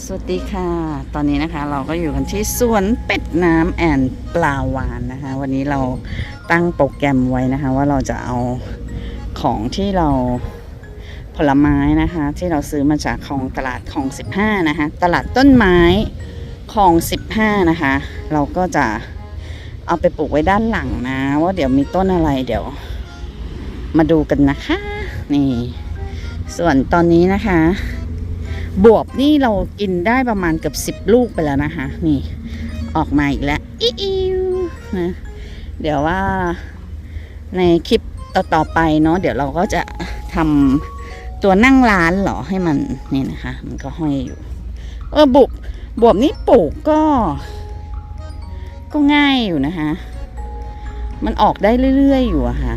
สวัสดีค่ะ ตอนนี้นะคะเราก็อยู่กันที่สวนเป็ดน้ำแอนปลาวานนะคะ วันนี้เราตั้งโปรแกรมไว้นะคะ ว่าเราจะเอาของที่เราผลไม้นะคะ ที่เราซื้อมาจากของตลาดของ 15 นะคะ ตลาดต้นไม้ของ 15 นะคะ เราก็จะเอาไปปลูกไว้ด้านหลังนะ ว่าเดี๋ยวมีต้นอะไรเดี๋ยว มาดูกันนะคะ นี่ ส่วนตอนนี้นะคะ บวบนี่เรากินได้ประมาณเกือบสิบลูกไปแล้วนะคะ นี่ ออกมาอีกแล้วอิอิวนะเดี๋ยวว่าในคลิปต่อๆไปเนาะเดี๋ยวเราก็จะทำตัวนั่งร้านเหรอให้มันนี่นะคะ มันก็ห้อยอยู่ เออบวบบวบนี่ปลูกก็ ก็ง่ายอยู่นะคะ มันออกได้เรื่อยๆอยู่อะค่ะ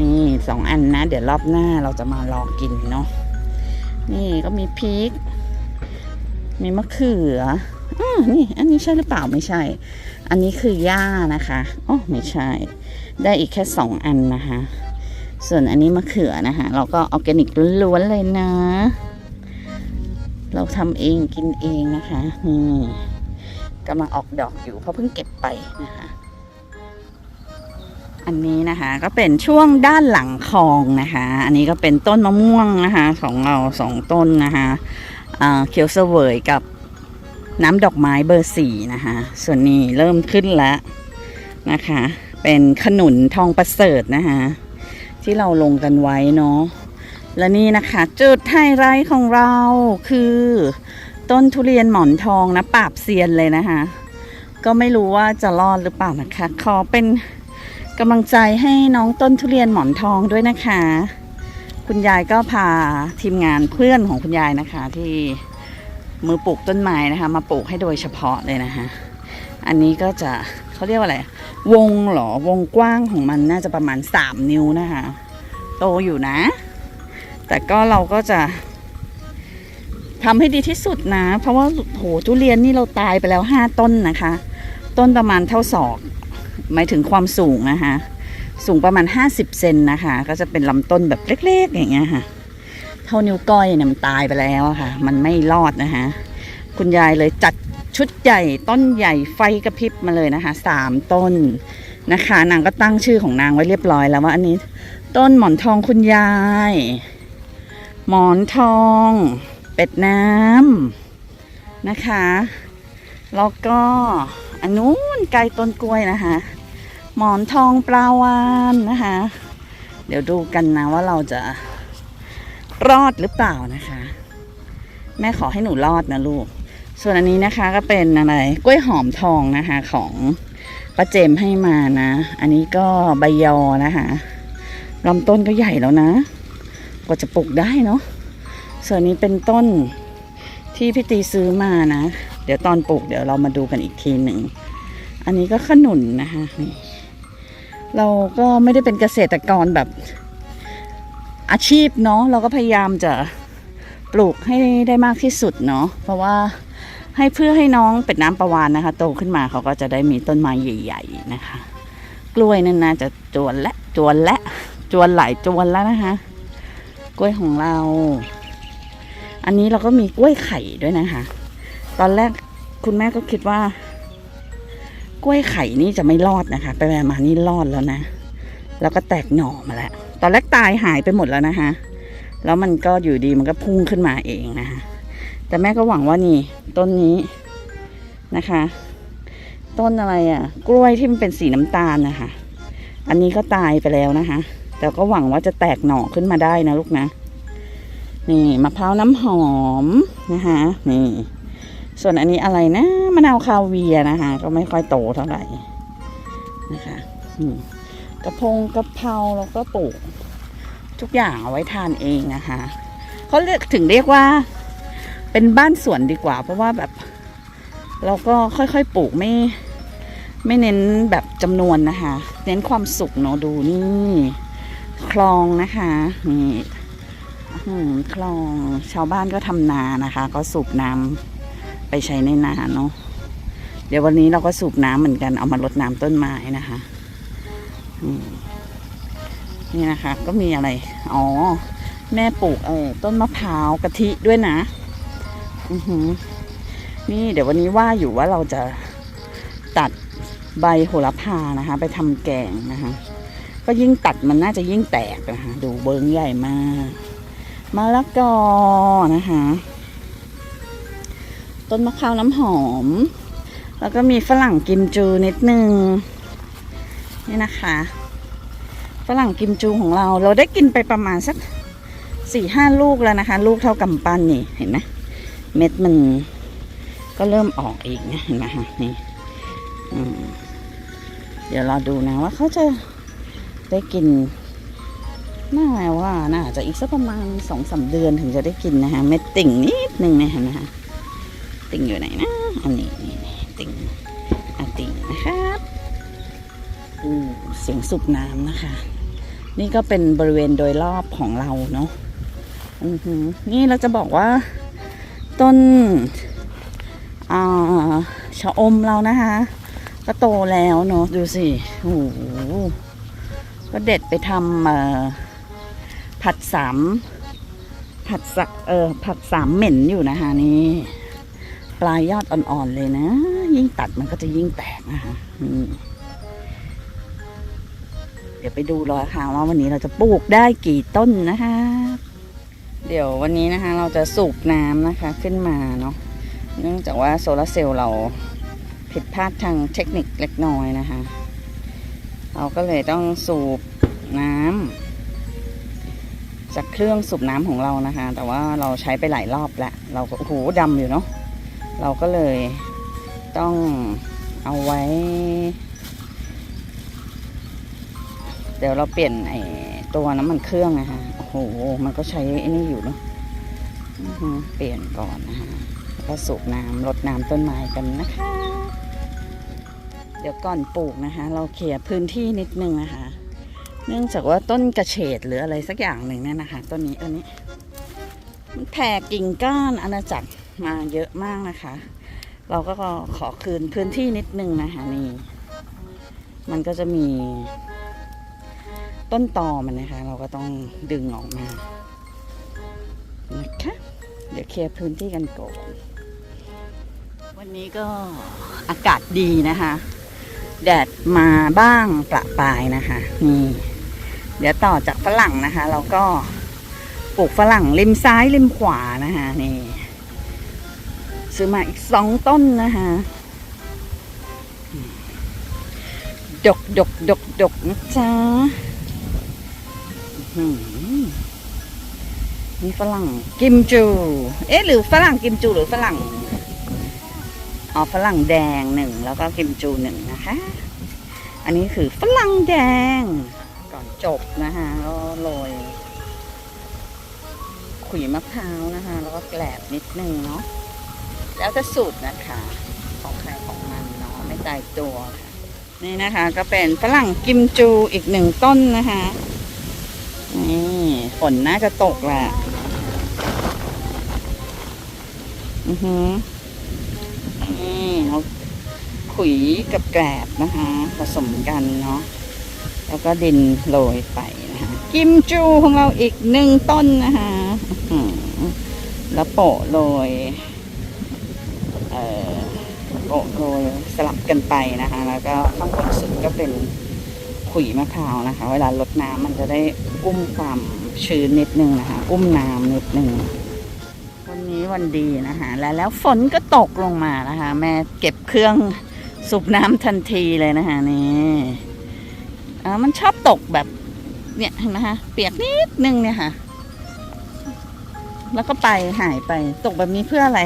นี่สองอันนะ เดี๋ยวรอบหน้าเราจะมาลองกินเนาะ นี่ก็มีพริก มีมะเขืออ่านี่ อันนี้ใช่หรือเปล่าไม่ใช่ อันนี้คือหญ้านะคะอ๋อไม่ใช่ ได้อีกแค่สองอันนะคะ ส่วนอันนี้มะเขือนะคะ เราก็ออร์แกนิกล้วนๆเลยนะ เราทำเองกินเองนะคะนี่กำลังออกดอกอยู่เพราะเพิ่งเก็บไปนะคะ อันนี้นะคะก็เป็นช่วงด้านหลังคลองนะคะ อันนี้ก็เป็นต้นมะม่วงนะคะของเราสองต้นนะคะอ่าเคียวเสวยกับน้ำดอกไม้เบอร์สี่นะคะ ส่วนนี้เริ่มขึ้นแล้วนะคะ เป็นขนุนทองประเสริฐนะคะ ที่เราลงกันไว้เนาะและนี่นะคะจุดไฮไลท์ของเราคือต้นทุเรียนหมอนทองนะปราบเซียนเลยนะคะ ก็ไม่รู้ว่าจะรอดหรือเปล่านะคะขอเป็น กำลังใจให้น้องต้นทุเรียนหมอนทองด้วยนะคะ คุณยายก็พาทีมงานเพื่อนของคุณยายนะคะ ที่มือปลูกต้นไม้นะคะ มาปลูกให้โดยเฉพาะเลยนะคะ อันนี้ก็จะเขาเรียกว่าอะไร วงหรอวงกว้างของมันน่าจะประมาณ 3 นิ้วนะคะ โตอยู่นะ แต่ก็เราก็จะทำให้ดีที่สุดนะ เพราะว่าโหทุเรียนนี่เราตายไปแล้ว 5 ต้นนะคะ ต้นประมาณเท่าศอก หมายถึงความสูงนะคะ สูงประมาณ 50 เซนนะคะ ก็จะเป็นลำต้นแบบเล็ก ๆ อย่างเงี้ยค่ะ เท่านิ้วก้อยเนี่ยมันตายไปแล้วค่ะ มันไม่รอดนะคะ คุณยายเลยจัดชุดใหญ่ต้นใหญ่ไฟกระพริบมาเลยนะคะสามต้นนะคะ นางก็ตั้งชื่อของนางไว้เรียบร้อยแล้วว่าอันนี้ ต้นหมอนทองคุณยาย หมอนทอง เป็ดน้ำนะคะ แล้วก็อันนู้นไกลต้นกล้วยนะคะ หมอนทองปลาวานนะคะ เดี๋ยวดูกันนะว่าเราจะรอดหรือเปล่านะคะ แม่ขอให้หนูรอดนะลูก ส่วนอันนี้นะคะก็เป็นอะไรกล้วยหอมทองนะคะของป้าเจมให้มานะ อันนี้ก็ใบยอนะคะลำต้นก็ใหญ่แล้วนะ กว่าจะปลูกได้เนาะส่วนนี้เป็นต้นที่พี่ตีซื้อมานะ เดี๋ยวตอนปลูกเดี๋ยวเรามาดูกันอีกทีหนึ่ง อันนี้ก็ขนุนนะคะนี่ เราก็ไม่ได้เป็นเกษตรกรแบบอาชีพเนาะเราก็พยายามจะปลูกให้ได้มากที่สุดเนาะเพราะว่าให้เพื่อให้น้องเป็ดน้ำประวานนะคะ โตขึ้นมาเขาก็จะได้มีต้นไม้ใหญ่ๆนะคะ กล้วยนั่นนะจะจวนและจวนและจวนหลายจวนแล้วนะคะ กล้วยของเรา อันนี้เราก็มีกล้วยไข่ด้วยนะคะ ตอนแรกคุณแม่ก็คิดว่า กล้วยไข่นี่จะไม่รอดนะคะ ไปมานี่รอดแล้วนะ แล้วก็แตกหน่อมาแล้ว ตอนแรกตายหายไปหมดแล้วนะคะแล้วมันก็อยู่ดีมันก็พุ่งขึ้นมาเองนะคะแต่แม่ก็หวังว่านี่ต้นนี้นะคะ ต้นอะไรอะ่ะ กล้วยที่มันเป็นสีน้ำตาลนะคะ อันนี้ก็ตายไปแล้วนะคะ แต่ก็หวังว่าจะแตกหน่อขึ้นมาได้นะลูกนะ นี่มะพร้าวน้ำหอมนะคะนี่ ส่วนอันนี้อะไรนะมะนาวคาเวียนะคะ ก็ไม่ค่อยโตเท่าไหร่นะคะอืมกระพงกระเพราแล้วก็ปลูก ทุกอย่างเอาไว้ทานเองนะคะเขาเรียกถึงเรียกว่า เป็นบ้านสวนดีกว่า เพราะว่าแบบเราก็ค่อยๆปลูกไม่ไม่เน้นแบบจำนวนนะคะ เน้นความสุขเนาะดูนี่คลองนะคะนี่คลองชาวบ้านก็ทำนานะคะ ก็สูบน้ำ ไปใช้ในนาเนาะเดี๋ยววันนี้เราก็สูบน้ำเหมือนกันเอามารดน้ำต้นไม้นะคะนี่นะคะ ก็มีอะไร อ๋อ แม่ปลูกเออต้นมะพร้าวกะทิด้วยนะ อือหือ นี่เดี๋ยววันนี้ว่าอยู่ว่าเราจะตัดใบโหระพานะคะ ไปทำแกงนะคะ ก็ยิ่งตัดมันน่าจะยิ่งแตกนะคะ ดูเบิ้งใหญ่มากมะละกอนะคะ ต้นมะพร้าวน้ำหอม แล้วก็มีฝรั่งกิมจูนิดนึง นี่นะคะ ฝรั่งกิมจูของเรา เราได้กินไปประมาณสักสี่ห้าลูกแล้วนะคะ ลูกเท่ากำปั้นนี่เห็นไหมเม็ดมันก็เริ่มออกเองนะเห็นไหมคะนี่เดี๋ยวเราดูนะว่าเขาจะได้กินน่าว่าน่าจะอีกสักประมาณสองสามเดือนถึงจะได้กินนะคะเม็ดติ่งนิดนึงเนี่ยเห็นไหมคะ ติ่งอยู่ไหนนะอันนี้ติ่งอะติ่งนะครับอู้เสียงสูบน้ำนะคะ นี่ก็เป็นบริเวณโดยรอบของเราเนาะอือหือนี่เราจะบอกว่า ต้นอ่าชะอมเรานะคะ ก็โตแล้วเนาะดูสิโอ้โหก็เด็ดไปทำเอ่อผัดสามผัดสักเออผัดสามเหม็นอยู่นะคะนี่ ปลายยอดอ่อนๆเลยนะ ยิ่งตัดมันก็จะยิ่งแตกนะคะเดี๋ยวไปดูรอยค่ะว่าวันนี้เราจะปลูกได้กี่ต้นนะคะ เดี๋ยววันนี้นะคะ เราจะสูบน้ำนะคะขึ้นมาเนาะเนื่องจากว่าโซลาร์เซลล์เราผิดพลาดทางเทคนิคเล็กน้อยนะคะ เราก็เลยต้องสูบน้ำจากเครื่องสูบน้ำของเรานะคะ แต่ว่าเราใช้ไปหลายรอบแล้ว เราก็โอ้โหดำอยู่เนาะ เราก็เลยต้องเอาไว้ เดี๋ยวเราเปลี่ยนไอ้ตัวน้ำมันเครื่องนะคะโอ้โห มันก็ใช้ไอ้นี่อยู่เนาะเปลี่ยนก่อนนะคะแล้วก็สูบน้ำรดน้ำต้นไม้กันนะคะ เดี๋ยวก่อนปลูกนะคะ เราเคลียร์พื้นที่นิดนึงนะคะ เนื่องจากว่าต้นกระเฉดหรืออะไรสักอย่างหนึ่งเนี่ยนะคะ ต้นนี้ต้นนี้ มันแผ่กิ่งก้านอาณาจักร มาเยอะมากนะคะ เราก็ขอคืนพื้นที่นิดนึงนะคะนี่ มันก็จะมีต้นตอมันนะคะ เราก็ต้องดึงออกมานะคะ เดี๋ยวเคลียร์พื้นที่กันก่อน วันนี้ก็อากาศดีนะคะ แดดมาบ้างประปายนะคะนี่เดี๋ยวต่อจากฝรั่งนะคะ เราก็ปลูกฝรั่งริมซ้ายริมขวานะคะนี่ ซื้อมาอีกสองต้นนะคะดกดกดกดกนะจ๊ะมีฝรั่งกิมจู เอ๊ะหรือฝรั่งกิมจูหรือฝรั่ง อ๋อฝรั่งแดงหนึ่งแล้วก็กิมจูหนึ่งนะคะ อันนี้คือฝรั่งแดง ก่อนจบนะคะแล้วโรยขุยมะพร้าวนะคะ แล้วก็แกลบนิดนึงเนาะ แล้วจะสูตรนะคะ ของใครของมันเนาะไม่ตายตัวค่ะ นี่นะคะก็เป็นฝรั่งกิมจูอีกหนึ่งต้นนะคะนี่ฝนน่าจะตกแหละอือหือนี่เอาขุยกับแกลบนะคะ ผสมกันเนาะแล้วก็ดินโรยไปนะคะกิมจูของเราอีกหนึ่งต้นนะคะแล้วโปะโรย โปะโรยสลับกันไปนะคะ แล้วก็ข้างบนสุดก็เป็นขุยมะพร้าวนะคะ เวลาลดน้ำมันจะได้อุ้มความชื้นนิดนึงนะคะ อุ้มน้ำนิดนึงวันนี้วันดีนะคะแล้วแล้วฝนก็ตกลงมานะคะ แม่เก็บเครื่องสูบน้ำทันทีเลยนะคะนี่อ่ามันชอบตกแบบเนี่ยเห็นไหมคะเปียกนิดนึงเนี่ยค่ะ แล้วก็ไปหายไปตกแบบนี้เพื่ออะไร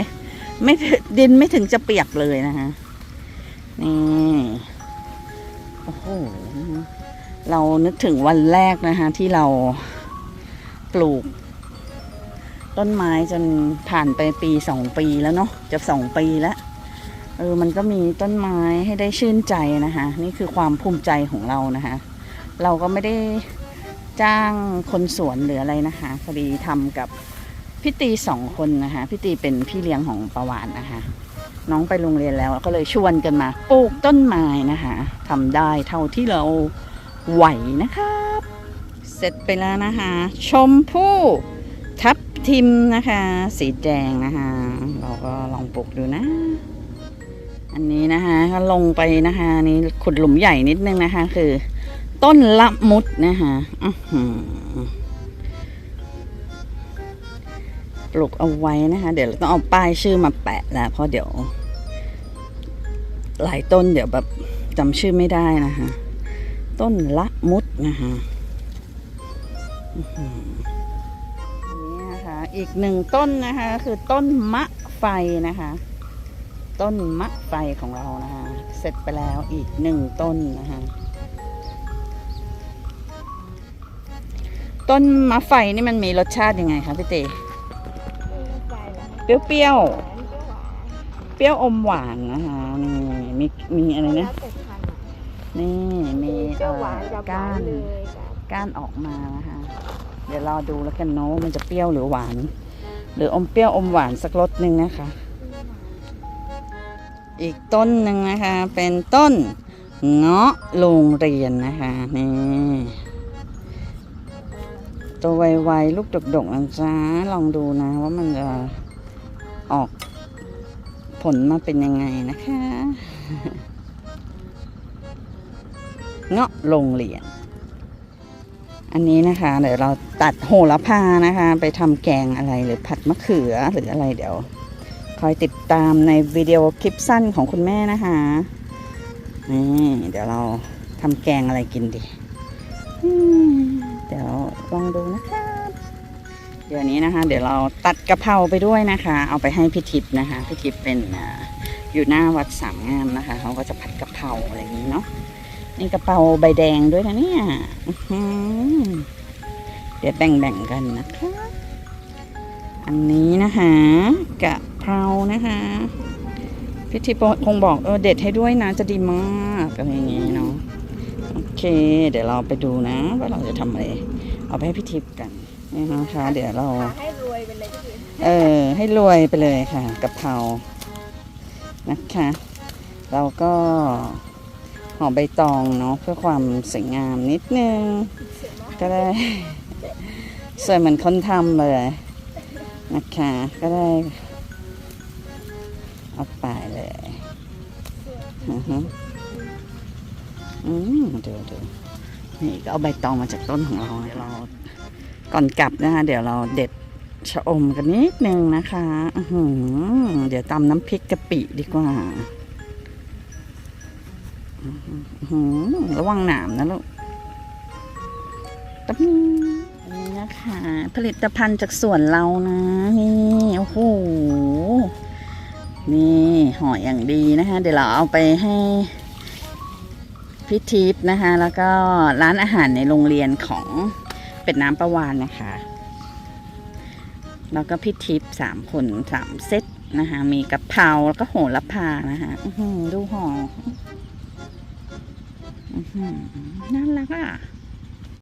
ไม่ดินไม่ถึงจะเปียกเลยนะคะนี่โอ้โหเรานึกถึงวันแรกนะคะ ที่เราปลูก ต้นไม้จนผ่านไปปีสองปีแล้วเนาะจะสองปีแล้วเออมันก็มีต้นไม้ให้ได้ชื่นใจนะคะ นี่คือความภูมิใจของเรานะคะ เราก็ไม่ได้จ้างคนสวนหรืออะไรนะคะพอดีทำกับ พี่ตีสองคนนะคะพี่ตีเป็นพี่เลี้ยงของประวานนะคะ น้องไปโรงเรียนแล้วก็เลยชวนกันมาปลูกต้นไม้นะคะทำได้เท่าที่เราไหวนะครับ เสร็จไปแล้วนะคะ ชมพู่ทับทิมนะคะ สีแดงนะคะเราก็ลองปลูกดูนะ อันนี้นะคะก็ลงไปนะคะนี่ขุดหลุมใหญ่นิดนึงนะคะ คือ ต้นละมุดนะคะอื้อ หือปลูกเอาไว้นะคะ เดี๋ยวเราต้องเอาป้ายชื่อมาแปะแล้วเพราะเดี๋ยว หลายต้นเดี๋ยวแบบจำชื่อไม่ได้นะคะ ต้นละมุดนะคะนนี้นะคะอีกหนึ่งต้นนะคะ คือต้นมะไฟนะคะ ต้นมะไฟของเรานะคะ เสร็จไปแล้วอีกหนึ่งต้นนะคะต้นมะไฟนี่มันมีรสชาติยังไงคะพี่เต เปรี้ยวเปรี้ยวๆ เปรี้ยวอมหวานนะคะนี่มีมีอะไรนะ นี่มีเปรี้ยวหวานเอ่จะอหวาก้านเลยจ้ะก้านออกมานะคะเดี๋ยวรอดูแล้วกันเนาะมันจะเปรี้ยวหรือหวาน หรืออมเปรี้ยวอมหวานสักรสหนึ่งนะคะ อีกต้นหนึ่งนะคะ เป็นต้นเงาะโรงเรียนนะคะนี่ตัวไวๆลูกดกๆนะจ๊ะลองดูนะว่ามันจะ ออกผลมาเป็นยังไงนะคะ เงาะโรงเรียน อันนี้นะคะ เดี๋ยวเราตัดโหระพานะคะ ไปทำแกงอะไรหรือผัดมะเขือหรืออะไรเดี๋ยว คอยติดตามในวิดีโอคลิปสั้นของคุณแม่นะคะนี่เดี๋ยวเราทำแกงอะไรกินดี เดี๋ยวลองดูนะ เดี๋ยวนี้นะคะ เดี๋ยวเราตัดกะเพราไปด้วยนะคะ เอาไปให้พี่ทิพย์นะคะพี่ทิพย์เป็นอยู่หน้าวัดสามงามนะคะเขาก็จะผัดกะเพราอะไรอย่างนี้เนาะนี่กะเพราใบแดงด้วยนะเนี่ยเดี๋ยวแบ่งๆกันนะคะ อันนี้นะคะกะเพรานะคะพี่ทิพย์คงบอกเออเด็ดให้ด้วยนะจะดีมากอะไรอย่างงี้เนาะโอเค เดี๋ยวเราไปดูนะ ว่าเราจะทำอะไร เอาไปให้พี่ทิพย์กัน นี่นะคะเดี๋ยวเราหาให้รวยไปเลยพี่เออ ให้รวยไปเลยค่ะกะเพรานะคะ เราก็ห่อใบตองเนาะเพื่อความสวยงามนิดนึงก็ได้ สวยเหมือนคนทำเลยนะคะ ก็ได้เอาไปเลยอือฮึอืมดูดูนี่ก็เอาใบตองมาจากต้นของเราเนี่ยเรา ก่อนกลับนะคะ เดี๋ยวเราเด็ดชะอมกันนิดนึงนะคะหือเดี๋ยวตำน้ำพริกกะปิดีกว่าหือระวังหนามนะลูกตั้มนี่นะคะ ผลิตภัณฑ์จากสวนเรานะ นี่ โอ้โห นี่ห่ออย่างดีนะคะ เดี๋ยวเราเอาไปให้พี่ทิพย์นะคะ แล้วก็ร้านอาหารในโรงเรียนของ เป็นน้ำประวานนะคะ แล้วก็พี่ทิพย์สามคนสามเซตนะคะ มีกะเพราแล้วก็โหระพานะคะอือหือดูห่ออื้อหือน่ารักอะ